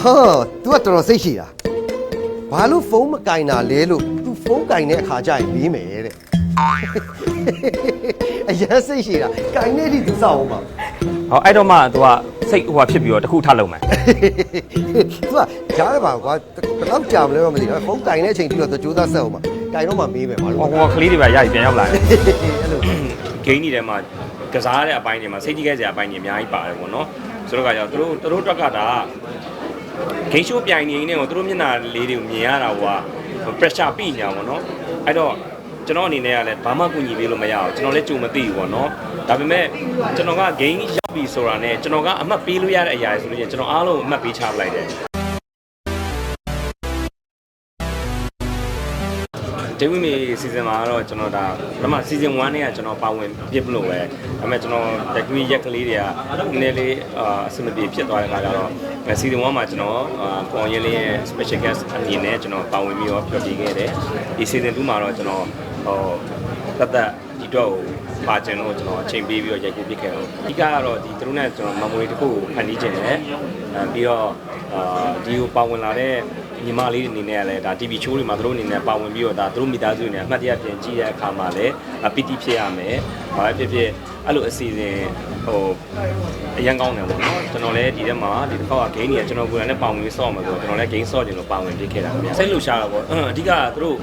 ဟာ तू ကတော်တော်စိတ်ရှိတာဘာလို့ဖုန်းမကင်တာလဲလို့ तू ဖုန်းကင်တဲ့အခါကျရင်မေးမယ်တဲ့ အရင်စိတ်ရှိတာကင်နေတိ तू စောက်အောင်ပါ ဟောအဲ့တော့မှ तू ကစိတ်ဟိုဟာဖြစ်ပြီးတော့တစ်ခုထလုပ်မယ် तू ကကြားရပါကွာဘယ်တော့ကြာမလဲတော့မသိဘူးဖုန်းကင်တဲ့အချိန်ထိတော့ तू စူးစမ်းဆက်အောင်ပါကင်တော့မှမေးမယ်ဘာ ဟော လို့ ဟောကလေးတွေပဲရည်ပြန်ရောက်လာတယ် အဲ့လို ဂိမ်းတွေထဲမှာကစားတဲ့အပိုင်းတွေမှာစိတ်ကြီးခဲ့စရာအပိုင်းတွေအများကြီးပါတယ်ပေါ့နော်ဆိုတော့ကကြောင့်သူတို့သူတို့အတွက်ကဒါ ဂိမ်းရှိုးပြိုင်နေနေကိုသူတို့မျက်နှာလေးတွေကိုမြင်ရတာဟိုက pressure ပြီးညာပေါ့နော်အဲ့တော့ကျွန်တော်အနေနဲ့ကလည်းဘာမှကူညီပေးလို့မရအောင်ကျွန်တော်လည်းကြုံမသိဘူးပေါ့နော်ဒါပေမဲ့ကျွန်တော်ကဂိမ်းရောက်ပြီဆိုတာနဲ့ကျွန်တော်ကအမှတ်ပေးလို့ရတဲ့အရာတွေဆိုလို့ရှိရင်ကျွန်တော်အားလုံးအမှတ်ပေးချပလိုက်တယ် ဒေဝီမီစီဇန်မှာတော့ကျွန်တော်ဒါပထမစီဇန်1နဲ့ကကျွန်တော်ပါဝင်ပြစ်လို့ပဲဒါပေမဲ့ကျွန်တော် degree ရက်ကလေးတွေကနည်းနည်းလေးအာအဆင်မပြေဖြစ်သွားတဲ့ခါကျတော့စီဇန်1မှာကျွန်တော်အာပေါ်ရင်လေးရဲ့ special guest အနေနဲ့ကျွန်တော်ပါဝင်ပြီးတော့ပြောပြခဲ့တယ်ဒီစီဇန်2မှာတော့ကျွန်တော်ဟိုတတ်တတ်ဒီတော့ပါကျင်လို့ကျွန်တော်အချိန်ပေးပြီးတော့ရိုက်ကူးပြခဲ့တော့အဓိကကတော့ဒီသူတို့နဲ့ကျွန်တော် memory တစ်ခုကိုဖန်တီးခြင်းတယ်အဲပြီးတော့အာဒီကိုပါဝင်လာတဲ့ ညီမလေးတွေအနေနဲ့ကလည်းဒါ TV show တွေမှာသူတို့အနေနဲ့ပါဝင်ပြီးတော့ဒါသူတို့မိသားစုတွေနဲ့အမှတ်တရပြန်ကြည့်တဲ့အခါမှာလည်းပီတိဖြစ်ရမယ်။ဘာပဲဖြစ်ဖြစ်အဲ့လိုအစီအစဉ်ဟိုအရင်ကောင်းတယ်ပေါ့နော်။ကျွန်တော်လည်းဒီထဲမှာဒီတစ်ခါက game တွေကကျွန်တော်ကိုယ်တိုင်လည်းပါဝင်ပြီးဆော့မှာဆိုတော့ကျွန်တော်လည်း game ဆော့ခြင်းလို့ပါဝင်ပြီးခဲ့တာခင်ဗျာ။စိတ်လှုပ်ရှားတာပေါ့။အင်းအဓိကကသူတို့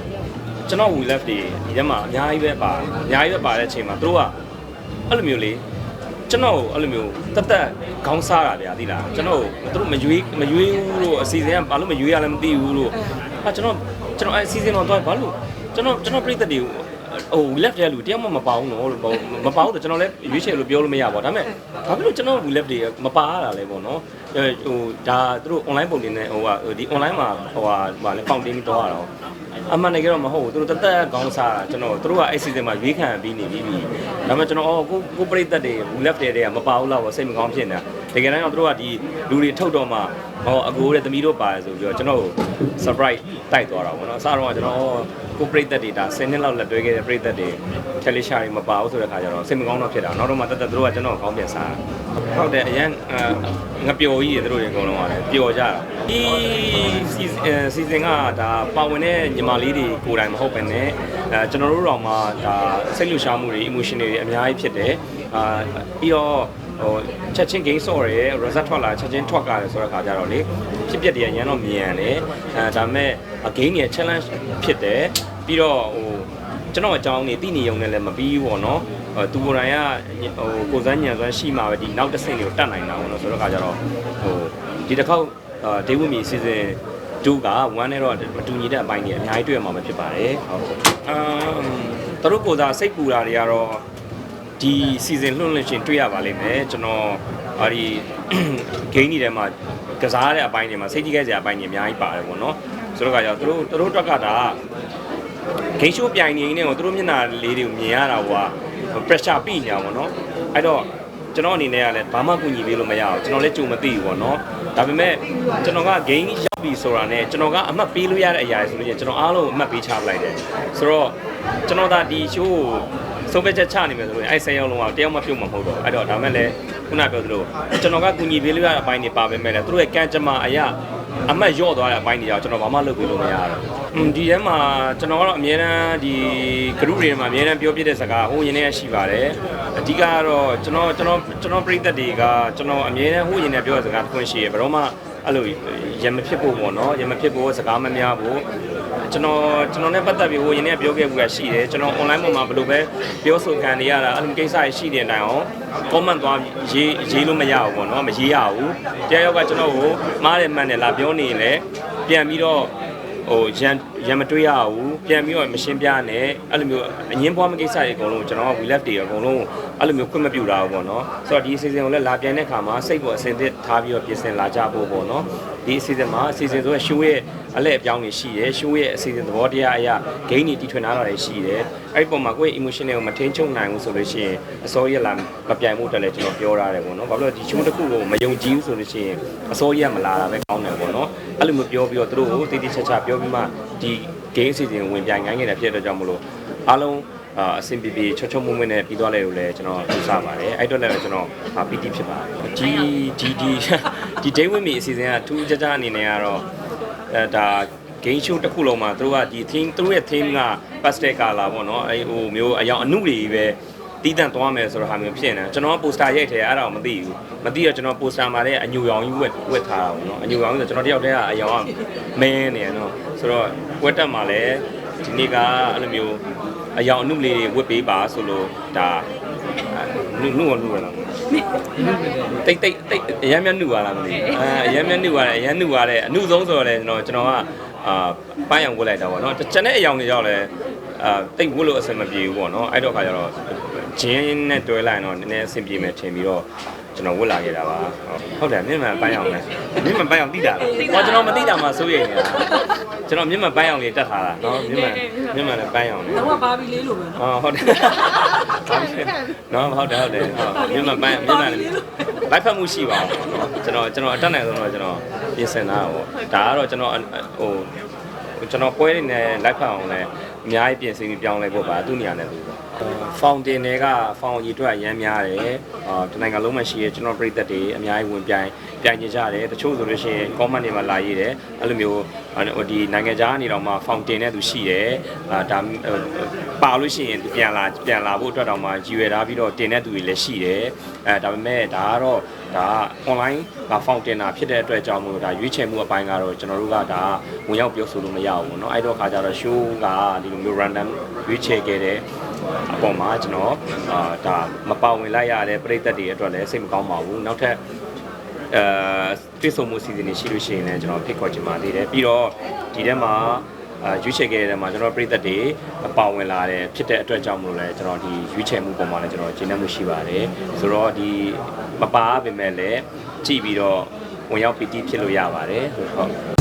ကျွန်တော် we left တွေဒီထဲမှာအများကြီးပဲပါအများကြီးပဲပါတဲ့အချိန်မှာသူတို့ကအဲ့လိုမျိုးလေး ကျွန်တော်အဲ့လိုမျိုးတက်တက်ခေါင်းစားတာဗျာသိလားကျွန်တော်တို့မရွေးမရွေးဘူးလို့အစီအစဉ်ကဘာလို့မရွေးရလဲမသိဘူးလို့ဟာကျွန်တော်ကျွန်တော်အဲ့အစီအစဉ်တော့တော့ဘာလို့ကျွန်တော်ကျွန်တော်ပြိတ္တတွေ ဟို left တဲ့လူတယောက်မှမပါဘူးနော်လို့မပါဘူးတော့ကျွန်တော်လည်းရွေးချယ်လို့ပြောလို့မရပါဘူးဒါပေမဲ့ဘာဖြစ်လို့ကျွန်တော် left တွေမပါရတာလဲပေါ့နော်ဟိုဒါသူတို့ online ပုံတွေနဲ့ဟိုကဒီ online မှာဟိုဟာဗာလဲ fountain တော့ရတော့အမှန်တကယ်တော့မဟုတ်ဘူးသူတို့တက်တက်ကောင်းစားတာကျွန်တော်တို့ကအဲ့စီစဉ်မှာရွေးခံပြီးနေပြီဒါပေမဲ့ကျွန်တော်အော်ကိုကိုပြိတ္တတွေ left တဲ့တွေကမပါဘူးလားပေါ့စိတ်မကောင်းဖြစ်နေတာ တကယ်တမ်းတော့သူတို့ကဒီလူတွေထုတ်တော့မှဟောအကိုတဲ့သမီးတို့ပါတယ်ဆိုပြီးတော့ကျွန်တော် surprise တိုက်သွားတာပေါ့နော်အစတော့ကျွန်တော်ကိုပြိတ္တတွေဒါ10နှစ်လောက်လက်တွဲခဲ့တဲ့ပြိတ္တတွေချက်လေးရှာတွေမပါဘူးဆိုတဲ့ခါကျတော့စိတ်မကောင်းတော့ဖြစ်တာနောက်တော့မှတက်တက်သူတို့ကကျွန်တော်ကောင်းပြန်စားဟုတ်တယ်အရင်ငပျော်ကြီးတွေသူတို့တွေအကုန်လုံးကလည်းပျော်ကြတာဒီစီစီစဉ်ကဒါပါဝင်တဲ့ညီမလေးတွေကိုယ်တိုင်မဟုတ်ပဲねအဲကျွန်တော်တို့တော့မှဒါစိတ်လှုပ်ရှားမှုတွေ emotion တွေအများကြီးဖြစ်တယ်အာပြီးတော့ ဟိုချက်ချင်း game ဆော့ရဲ result ထွက်လာချက်ချင်းထွက်ကြတယ်ဆိုတဲ့ခါကျတော့လေဖြစ်ပျက်တွေအရင်တော့မြန်တယ်အဲဒါပေမဲ့ game ရဲ့ challenge ဖြစ်တယ်ပြီးတော့ဟိုကျွန်တော်အကြောင်းနေတိနေုံနဲ့လည်းမပြီးဘူးပေါ့နော်ဟိုသူကိုယ်တိုင်ကဟိုကိုယ်စမ်းညံစွမ်းရှိမှပဲဒီနောက်တစ်ဆင့်တွေကိုတတ်နိုင်တာပေါ့နော်ဆိုတော့ခါကျတော့ဟိုဒီတစ်ခေါက်ဒေးဝမီစီစဉ်2က1နဲ့တော့မတူညီတဲ့အပိုင်းတွေအများကြီးတွေ့ရမှာပဲဖြစ်ပါတယ်ဟုတ်အမ်သူတို့ကိုယ်သာစိတ်ပူတာတွေကတော့ ဒီစီစဉ်လွှင့်လွှင့်ချင်းတွေ့ရပါလိမ့်မယ်ကျွန်တော်ဟာဒီဂိမ်းတွေထဲမှာကစားတဲ့အပိုင်းတွေမှာစိတ်ကြီးခဲ့စရာအပိုင်းတွေအများကြီးပါတယ်ပေါ့နော်ဆိုတော့ခါကျတော့သူတို့သူတို့အတွက်ကဒါဂိမ်းရှိုးပြိုင်နေနေကိုသူတို့မျက်နှာလေးတွေကိုမြင်ရတာဟိုက pressure ပြီးညာပေါ့နော်အဲ့တော့ကျွန်တော်အနေနဲ့ကလည်းဘာမှကူညီပေးလို့မရအောင်ကျွန်တော်လည်းကြုံမသိဘူးပေါ့နော်ဒါပေမဲ့ကျွန်တော်က game ရောက်ပြီဆိုတာနဲ့ကျွန်တော်ကအမှတ်ပေးလို့ရတဲ့အရာတွေဆိုလို့ရှိရင်ကျွန်တော်အားလုံးအမှတ်ပေးချပလိုက်တယ်ဆိုတော့ကျွန်တော်ဒါဒီ show ကို ဆုံးဖြတ်ချက်ချနေမယ်ဆိုလို့အဲ့ဆယ်ရောက်လုံးကတယောက်မှပြုတ်မှာမဟုတ်တော့အဲ့တော့ဒါမဲ့လည်းခုနပြောသလိုကျွန်တော်ကကူညီပေးလို့ရတဲ့အပိုင်းတွေပါပဲမဲ့လည်းသူတို့ရဲ့ကံကြမ္မာအရာအမှတ်ရော့သွားတဲ့အပိုင်းတွေကြောင့်ကျွန်တော်ဘာမှလုပ်ပေးလို့မရတော့อืมဒီထဲမှာကျွန်တော်ကတော့အများအားဒီ group တွေမှာအများအားပြောပြတဲ့စကားဟိုရင်ထဲရှိပါတယ်အဓိကကတော့ကျွန်တော်ကျွန်တော်ကျွန်တော်ပြိသက်တွေကကျွန်တော်အများအားဟိုရင်ထဲပြောတဲ့စကားတစ်ခွင့်ရှိရဘယ်တော့မှ အဲ့လိုရမဖြစ်ဖို့ပေါ့နော်ရမဖြစ်ဖို့စကားမများဘူးကျွန်တော်ကျွန်တော်နဲ့ပတ်သက်ပြီးဟိုရင်ထဲပြောခဲ့မှုကရှိတယ်ကျွန်တော် online ပေါ်မှာဘယ်လိုပဲပြောဆိုခံနေရတာအဲ့လိုကိစ္စရှိနေတဲ့အတိုင်းအောင် comment သွားရေးရေးလို့မရဘူးပေါ့နော်မရေးရဘူးတရားရောက်ကကျွန်တော်ကိုမားတယ်မှန်တယ်လာပြောနေရင်လည်းပြန်ပြီးတော့ ဟိုရန်ရန်မတွေးရဘူးပြန်ပြီးတော့မရှင်းပြနဲ့အဲ့လိုမျိုးအငင်းပွားမကိစ္စတွေအကုန်လုံးကျွန်တော်က we left တွေအကုန်လုံးအဲ့လိုမျိုးခွင့်မပြုတာဘူးပေါ့နော်ဆိုတော့ဒီ season ကိုလည်းလာပြန်တဲ့ခါမှာစိတ်ပေါ်အစင်သစ်ထားပြီးတော့ပြင်ဆင်လာကြဖို့ပေါ့နော်ဒီ season မှာ season ဆိုရ show ရဲ့အလဲအပြောင်းတွေရှိတယ် show ရဲ့အစီအစဉ်သဘောတရားအရာ gain တွေတီထွင်လာတာတွေရှိတယ်အဲ့ဒီပုံမှာကိုယ့်ရဲ့ emotion တွေကိုမထိန်ချုပ်နိုင်ဘူးဆိုလို့ရှိရင်အစောကြီးလာမပြိုင်မှုတက်လဲကျွန်တော်ပြောထားတယ်ပေါ့နော်ဘာလို့လဲဒီ show တစ်ခုကိုမယုံကြည်ဘူးဆိုလို့ရှိရင်အစောကြီးကမလာတာပဲကောင်းတယ်ပေါ့နော် အဲ့လိုမျိုးပြောပြီးတော့သူတို့ကိုတည်တည်ချာချာပြောပြီးမှဒီ game အစီအစဉ်ဝင်ပြိုင်ခိုင်းခဲ့တာဖြစ်တဲ့ကြောင့်မလို့အားလုံးအာအဆင်ပြေပြေချောချောမွေ့မွေ့နဲ့ပြီးသွားလဲလို့လည်းကျွန်တော်ယူဆပါတယ်အဲ့အတွက်လည်းကျွန်တော်အာပီတီဖြစ်ပါတယ်ဒီဒီဒီဒီ day with me အစီအစဉ်ကထူးခြားခြားအနေနဲ့ကတော့အဲဒါ game show တစ်ခုလုံးမှာသူတို့ကဒီ theme သူတို့ရဲ့ theme က pastel color ပေါ့နော်အဲဟိုမျိုးအယောင်အနုတွေပဲ တီးတန့်သွားမယ်ဆိုတော့ဟာမျိုးဖြစ်နေတာကျွန်တော်က poster ရိုက်တယ်အဲ့ဒါကိုမသိဘူးမသိတော့ကျွန်တော် poster မှာလည်းအညူရောင်ကြီးဝက်ဝက်ထားတာပေါ့နော်အညူရောင်ကြီးဆိုကျွန်တော်တယောက်တည်းကအယောင်ကမင်းနေရနော်ဆိုတော့ဝက်တက်မှာလည်းဒီနေ့ကအဲ့လိုမျိုးအယောင်အနုလေးတွေဝက်ပေးပါဆိုလို့ဒါနုနုကနုရလားတိတ်တိတ်တိတ်အရမ်းမြတ်နုပါလားမသိဘူးအဲအရမ်းမြတ်နုပါတယ်အရမ်းနုပါတယ်အနုဆုံးဆိုတော့လေကျွန်တော်ကျွန်တော်ကအာပန်းရောင်ဝက်လိုက်တာပေါ့နော်ကျန်တဲ့အယောင်တွေကြောက်လဲအာတိတ်ဝက်လို့အဆင်မပြေဘူးပေါ့နော်အဲ့တော့ခါကျတော့ ဂျင်းနဲ့တွဲလိုက်ရင်တော့နည်းနည်းအဆင်ပြေမယ်ထင်ပြီးတော့ကျွန်တော်ဝက်လာခဲ့တာပါဟုတ်တယ်မြင့်မှန်ပန်းရောင်လဲမြင့်မှန်ပန်းရောင်တိတာလားဟောကျွန်တော်မတိတာမှစိုးရိမ်နေတာကျွန်တော်မြင့်မှန်ပန်းရောင်လေးတက်ထားတာနော်မြင့်မှန်မြင့်မှန်လည်းပန်းရောင်လေးတော့ပါပြီလေးလိုပဲနော်အော်ဟုတ်တယ်နော်ဟုတ်တယ်ဟုတ်တယ်ဟုတ်မြန်မာပန်းမြန်မာလည်းလိုက်ဖက်မှုရှိပါဘူးကျွန်တော်ကျွန်တော်အတက်နိုင်ဆုံးတော့ကျွန်တော်ပြင်ဆင်တာပေါ့ဒါကတော့ကျွန်တော်ဟိုကျွန်တော်ပွဲနေနဲ့လိုက်ဖက်အောင်လဲအများကြီးပြင်ဆင်ပြီးပြောင်းလဲဖို့ပါသူ့နေရာနဲ့သူပေါ့ ဖောင်တင်တွေကဖောင်ကြီးအတွက်အရမ်းများတယ်အာဒီနိုင်ငံလုံးမှာရှိတဲ့ကျွန်တော်ပြည်သက်တွေအများကြီးဝင်ပြိုင်ပြိုင်နေကြတယ်တချို့ဆိုလို့ရှိရင် comment တွေမှာလာရေးတယ်အဲ့လိုမျိုးဟိုဒီနိုင်ငံခြားနေတော့မှဖောင်တင်တဲ့သူရှိတယ်အာဒါပါလို့ရှိရင်ပြန်လာပြန်လာဖို့အတွက်တော့မှရည်ရွယ်ထားပြီးတော့တင်တဲ့သူတွေလည်းရှိတယ်အဲဒါပေမဲ့ဒါကတော့ဒါက online က fountain တာဖြစ်တဲ့အတွက်ကြောင့်မို့ဒါရွေးချယ်မှုအပိုင်းကတော့ကျွန်တော်တို့ကဒါဝင်ရောက်ပြောဆိုလို့မရဘူးเนาะအဲ့တော့ခါကျတော့ show ကဒီလိုမျိုး random ရွေးချယ်ခဲ့တဲ့ အပေါ်မှာကျွန်တော်အာဒါမပါဝင်လိုက်ရတဲ့ပြည်သက်တွေအတွက်လည်းစိတ်မကောင်းပါဘူးနောက်ထပ်အဲတွေ့ဆုံမှုစီစဉ်နေရှိလို့ရှိရင်လည်းကျွန်တော်ဖိတ်ခေါ်ချင်ပါသေးတယ်ပြီးတော့ဒီထဲမှာအာရွေးချယ်ခဲ့တဲ့နေရာမှာကျွန်တော်ပြည်သက်တွေပါဝင်လာတဲ့ဖြစ်တဲ့အတွက်ကြောင့်မလို့လဲကျွန်တော်ဒီရွေးချယ်မှုပုံမှာလည်းကျွန်တော်ကျေနပ်မှုရှိပါတယ်ဆိုတော့ဒီမပါပါပဲမဲ့လည်းကြည့်ပြီးတော့ဝင်ရောက်ပီတိဖြစ်လို့ရပါတယ်ဟုတ်